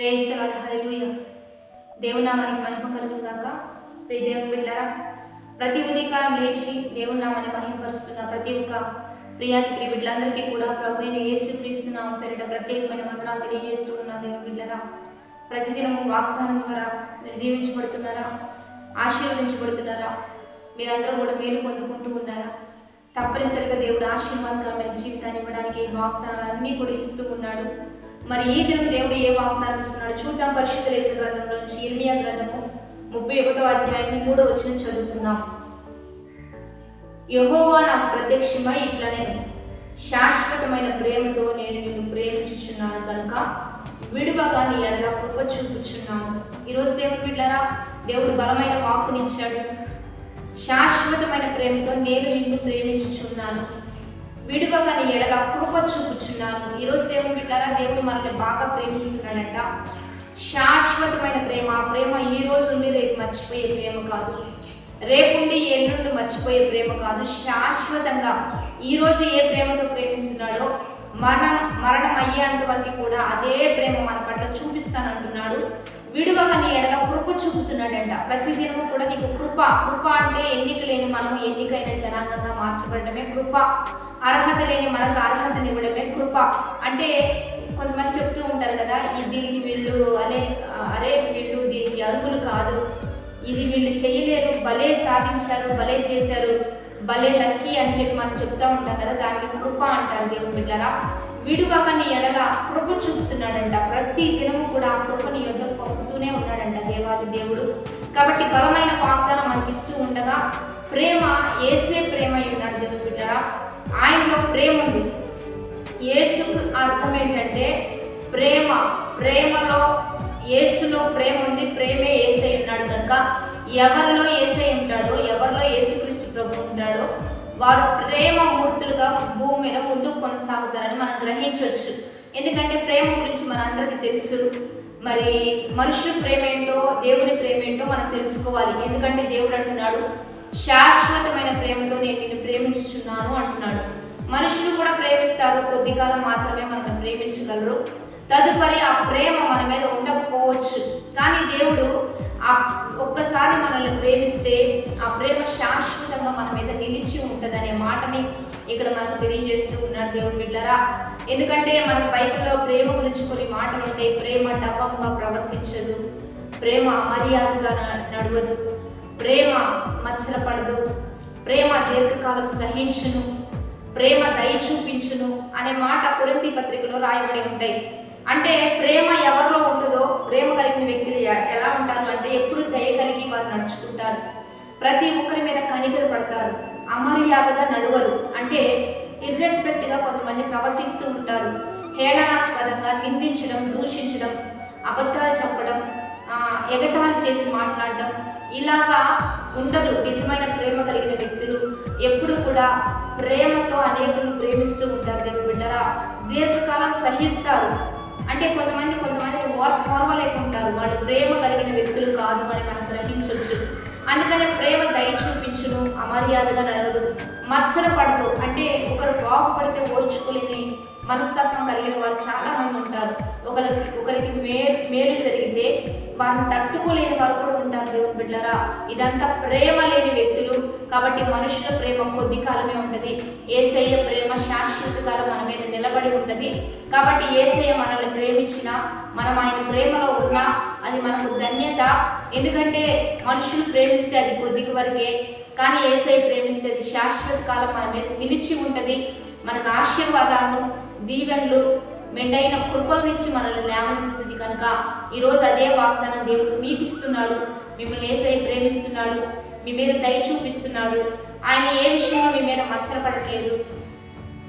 Praise తర్వాత దేవుని దేవునామానికి మహిమ కలుగును గాక. ప్రియ దేవుని బిడ్డారా ప్రతి ఉదయకాలం లేచి దేవునామాన్ని మహిమపరుస్తున్న ప్రతి ఒక్క ప్రియాతి ప్రియ బిడ్డలందరికీ కూడా ప్రభు అయిన యేసు క్రీస్తున్నాం పేరిట ప్రత్యేకమైన వందనాలు తెలియజేస్తూ ఉన్న దేవుని బిడ్డరా ప్రతిదినం వాగ్దానం ద్వారా మీరు దీవించబడుతున్నారా? ఆశీర్వదించబడుతున్నారా? మీరందరూ కూడా మేలు పొందుకుంటూ ఉన్నారా? తప్పనిసరిగా దేవుడు ఆశీర్వాదకరమైన జీవితాన్ని ఇవ్వడానికి వాగ్దానాలన్నీ కూడా ఇస్తూ ఉన్నాడు. మరి ఈ దినం దేవుడు ఏ వాగ్దానం ఇస్తున్నాడు చూద్దాం. పరిశుద్ధ లేఖ గ్రంథంలోంచి ఇర్మియా గ్రంథము ముప్పై ఒకటో అధ్యాయం మూడో వచ్చిన చదువుకుందాం. యహోవా నాకు ప్రత్యక్షమై ఇట్లా నేను శాశ్వతమైన ప్రేమతో నేను నిన్ను ప్రేమించుచున్నాను కనుక విడువగా నీ ఎడల కృప చూపుచున్నాను. ఈరోజు దేవుడు బిడ్డరా దేవుడు బలమైన వాక్కునిచ్చాడు. శాశ్వతమైన ప్రేమతో నేను నిన్ను ప్రేమించుచున్నాను. విడువగా నీ ఎడల కృప చూపుచున్నాను. ఈరోజు దేవుని బిడ్డారా దేవుడు మనల్ని బాగా ప్రేమిస్తున్నాడంట. శాశ్వతమైన ప్రేమ ఆ ప్రేమ ఈ రోజు ఉండి రేపు మర్చిపోయే ప్రేమ కాదు. రేపుండి ఎల్లుండి మర్చిపోయే ప్రేమ కాదు. శాశ్వతంగా ఈరోజు ఏ ప్రేమతో ప్రేమిస్తున్నాడో మరణం మరణం అయ్యేంత వరకు కూడా అదే ప్రేమ మన పట్ల చూపిస్తానంటున్నాడు. విడువగా నీ ఎడల కృప చూపుతున్నాడంట. ప్రతిదినము కూడా నీకు కృప కృప అంటే ఎన్నిక లేని మనం ఎన్నికైన జనాంగంగా మార్చబడమే కృప. అర్హత లేని మనకు అర్హతనివ్వడమే కృప. అంటే కొంతమంది చెప్తూ ఉంటారు కదా ఈ దీనికి వీళ్ళు అరే అరే వీళ్ళు దీనికి అర్హులు కాదు. ఇది వీళ్ళు చేయలేరు భలే సాధించారు భలే చేశారు. భలే లక్కీ అని చెప్పి మనం చెప్తా ఉంటాం కదా దానికి కృప అంటారు దేవుని బిడ్డరా. విడువక నీ ఎడల కృప చూపుతున్నాడంట. ప్రతి దినము కూడా ఆ కృప నీ యొద్ద పంపుతూనే ఉన్నాడంట దేవాది దేవుడు. కాబట్టి బలమైన వాగ్దానం మనకి ఇస్తూ ఉండగా ప్రేమ ఏసే ప్రేమ ఉన్నాడు దేవుని బిడ్డరా. ఆయనలో ప్రేమ ఉంది. యేసుకు అర్థం ఏంటంటే ప్రేమ ప్రేమలో యేసులో ప్రేమ ఉంది ప్రేమే ఏసై ఉన్నాడు కనుక. ఎవరిలో ఏసై ఉంటాడో ఎవరిలో ఏసు వారు ప్రేమ మూర్తులుగా భూమి మీద ముందుకు కొనసాగుతారని మనం గ్రహించవచ్చు. ఎందుకంటే ప్రేమ గురించి మనందరికీ తెలుసు. మరి మనుషుల ప్రేమ ఏంటో దేవుని ప్రేమ ఏంటో మనం తెలుసుకోవాలి. ఎందుకంటే దేవుడు అంటున్నాడు శాశ్వతమైన ప్రేమతో నేను నిన్ను ప్రేమించుచున్నాను అంటున్నాడు. మనుషులు కూడా ప్రేమిస్తారు కొద్ది కాలం మాత్రమే మనం ప్రేమించగలరు. తదుపరి ఆ ప్రేమ మన మీద ఉండకపోవచ్చు. కానీ దేవుడు ఆ ఒక్కసారి మనల్ని ప్రేమిస్తే ఆ ప్రేమ శాశ్వతంగా మన మీద నిలిచి ఉంటుందనే మాటని ఇక్కడ మనకు తెలియజేస్తూ ఉన్నాడు దేవుడు బిడ్డరా. ఎందుకంటే మన బైబిల్లో ప్రేమ గురించి కొన్ని మాటలు ఉంటాయి ప్రేమ డబ్బంగా ప్రవర్తించదు. ప్రేమ అమర్యాదగా నడవదు. ప్రేమ మచ్చలపడదు ప్రేమ దీర్ఘకాలం సహించును. ప్రేమ దయ చూపించును అనే మాట కొరింతి పత్రికలో రాయబడి ఉంటాయి. అంటే ప్రేమ ఎవరిలో ఉంటుందో ప్రేమ కలిగిన వ్యక్తులు ఎలా ఉంటారు అంటే ఎప్పుడు దయ కలిగి వారు నడుచుకుంటారు. ప్రతి ఒక్కరి మీద కనికర పడతారు. అమర్యాదగా నడవరు. అంటే ఇర్రెస్పెక్ట్గా కొంతమంది ప్రవర్తిస్తూ ఉంటారు. హేళనాస్పదంగా నిందించడం దూషించడం అబద్ధాలు చెప్పడం ఆ, చేసి మాట్లాడడం ఇలాగా ఉండదు. నిజమైన ప్రేమ కలిగిన వ్యక్తులు ఎప్పుడు కూడా ప్రేమతో అనేకులు ప్రేమిస్తూ ఉంటారు. దేవుని బిడ్డరా దీర్ఘకాలం సహిస్తారు. అంటే కొంతమంది కొంతమంది ఓర్వలేకుంటారు. వాళ్ళు ప్రేమ కలిగిన వ్యక్తులు కాదు అని మనం గ్రహించవచ్చు అందుకనే ప్రేమ దయ చూపించును అమర్యాదగా నడవదు. మత్సర పడదు. అంటే ఒకరు బాగుపడితే ఓర్చుకోలేని మనస్తత్వం కలిగిన వారు చాలా మంది ఉంటారు. ఒకరికి ఒకరికి మేలు మేలు జరిగితే వారిని తట్టుకోలేని వారు కూడా ఉంటారు దేవుని బిడ్డరా ఇదంతా ప్రేమ లేని వ్యక్తులు. కాబట్టి మనుషుల ప్రేమ కొద్ది కాలమే ఉంటుంది. ఏసయ్య ప్రేమ శాశ్వత కాలం మన మీద నిలబడి ఉంటుంది. కాబట్టి ఏసయ్య మనల్ని ప్రేమించిన మనం ఆయన ప్రేమలో ఉన్నా అది మనకు ధన్యత. ఎందుకంటే మనుషులు ప్రేమిస్తే అది కొద్దికి వరకే. కానీ ఏసై ప్రేమిస్తే అది శాశ్వత కాలం మన మీద నిలిచి ఉంటుంది. మనకు ఆశీర్వాదాలను దీవెనలు మెండైన కృపలనిచ్చి మనల్ని లేవనెత్తుతుంది కనుక ఈరోజు అదే వాగ్దానం దేవుడు మీకు ఇస్తున్నాడు మిమ్మల్ని ఏసై ప్రేమిస్తున్నాడు. మీ మీద దయ చూపిస్తున్నాడు. ఆయన ఏ విషయంలో మీ మీద మచ్చరపడట్లేదు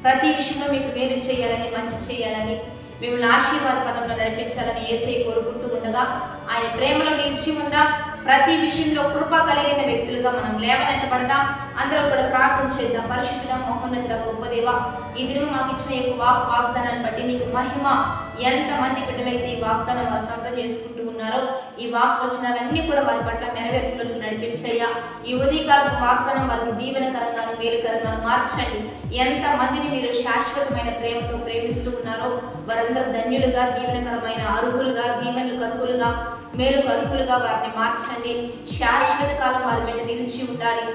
ప్రతి విషయంలో మీకు మేలు చేయాలని మంచి చేయాలని మిమ్మల్ని ఆశీర్వాద పదంలో నడిపించాలని ఏసై కోరుకుంటూ ఉండగా ఆయన ప్రేమలో నిలిచి ఉందా. ప్రతి విషయంలో కృప కలిగిన వ్యక్తులుగా మనం లేవనెత్తబడదాం. అందరం కూడా ప్రార్థన చేద్దాం. పరిశుద్ధుల మహోన్నతుల గొప్ప దేవ ఈ దినం మాకు ఇచ్చిన ఈ వాక్ వాగ్దానాన్ని బట్టి నీకు మహిమ. ఎంతమంది బిడ్డలైతే ఈ వాగ్దానం వారు సొంతం చేసుకుంటూ ఉన్నారో ఈ వాక్ వచనాలన్నీ కూడా వారి పట్ల నెరవేర్పులకు నడిపించయ్యా. ఈ ఉదయకాలం వాగ్దానం వారికి దీవెనకరంగాను మేలుకరంగాను మార్చండి. ఎంత మందిని మీరు శాశ్వతమైన ప్రేమతో ప్రేమిస్తూ ఉన్నారో వారందరూ ధన్యులుగా దీవెనకరమైన అరుగులుగా దీవెనలు కరుకులుగా మేలు కరుకులుగా వారిని మార్చండి. శాశ్వత కాలం వారి మీద నిలిచి ఉండాలి.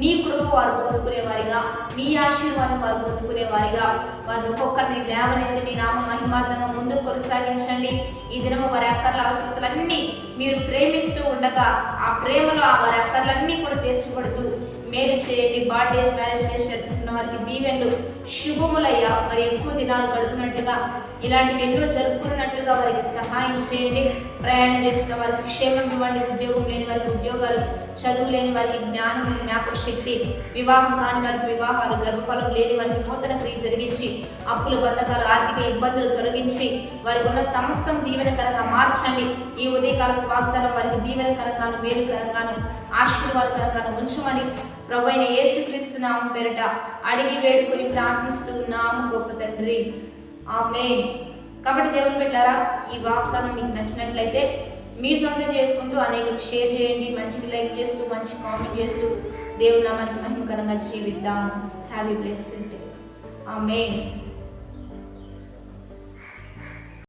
నీ కృప వారు పొందుకునే వారిగా నీ ఆశీర్వాదం వారు పొందుకునే వారిగా వారిని ఒక్కొక్కరిని లేవనెత్తి నీ నామ మహిమార్థంగా ముందుకు కొనసాగించండి. ఈ దినము వారి అక్కర్ల అవసరాలన్నీ మీరు ప్రేమిస్తూ ఉండగా ఆ ప్రేమలో ఆ వారి అక్కర్లన్నీ కూడా తీర్చబడుతూ మేలు చేయండి. బర్త్డేస్ మ్యారేజ్ డేస్ వారికి దీవెన్లు శుభములయ్యా. మరి ఎక్కువ దినాలు గడుపునట్టుగా ఇలాంటివి ఎన్నో జరుపుకున్నట్లుగా వారికి సహాయం చేయండి. ప్రయాణం చేస్తున్న వారికి క్షేమం ఇవ్వండి. ఉద్యోగం లేని వారికి ఉద్యోగాలు చదువు లేని వారికి జ్ఞానం జ్ఞాపక శక్తి వివాహం కాని వారికి వివాహాలు గర్భఫలం లేని వారికి నూతన క్రియ జరిగించి అప్పులు బంధకాలు ఆర్థిక ఇబ్బందులు తొలగించి వారికి ఉన్న సమస్తం దీవెనకరంగా మార్చండి. ఈ ఉదయకాలం వాగ్దానం వారికి దీవెనకరంగాను మేలుకరంగాను ఆశీర్వాదకరంగాను ఉంచమని ప్రభు అయిన యేసుక్రీస్తు నామం పేరట అడిగి వేడుకొని ప్రార్థిస్తూ ఉన్నాము గొప్ప తండ్రి. ఆమె కాబట్టి దేవుని పెట్టారా ఈ వాగ్దానం మీకు నచ్చినట్లయితే మీ సొంతం చేసుకుంటూ అనేక షేర్ చేయండి మంచిగా లైక్ చేస్తూ మంచి కామెంట్ చేస్తూ దేవుని మనకి మహిమకరంగా జీవిద్దాం. హ్యాపీ బ్లెస్ ఆమె